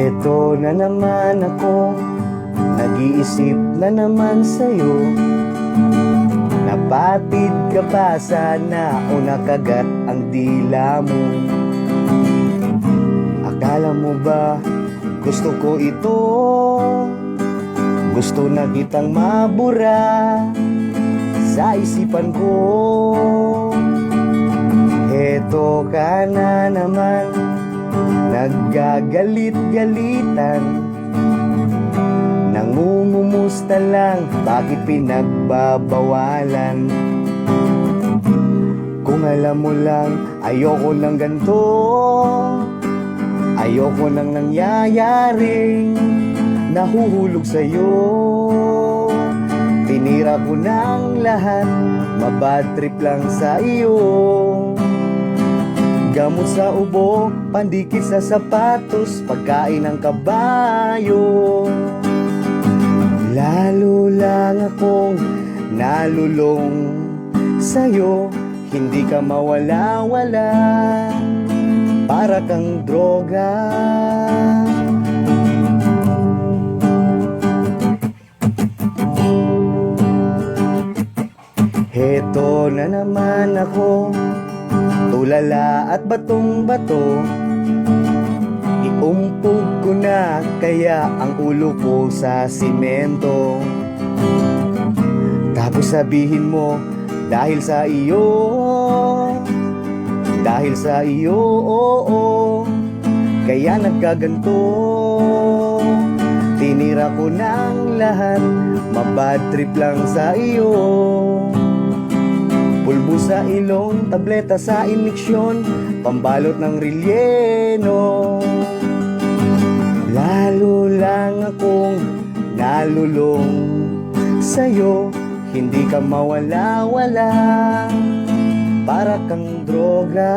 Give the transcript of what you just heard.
Heto na naman ako Nag-iisip na naman sa'yo. Napatid ka pa sana o nakagat ang dila mo. Akala mo ba gusto ko ito? Gusto na kitang mabura Sa isipan ko. Heto ka na naman Naggagalit-galitan. Nangungumusta lang Bakit pinagbabawalan? Kung alam mo lang Ayoko ng ganito. Ayoko nang nangyayaring Nahuhulog sa'yo. Tinira ko ng lahat Mabad trip lang sa iyo Gamot sa ubo, pandikit sa sapatos, pagkain ng kabayo. Lalo lang akong nalulong sa'yo, hindi ka mawala-wala, para kang droga. Heto na naman ako Tulala at batong bato Iumpog ko na kaya ang ulo ko sa simento. Tapos sabihin mo dahil sa iyo Dahil sa iyo, oo Kaya nagkaganto. Tinira ko ng lahat Mabad trip lang sa iyo Pulbo sa ilong, tableta sa iniksyon Pambalot ng relyeno. Lalo lang akong nalulong Sa'yo, hindi ka mawala-wala. Para kang droga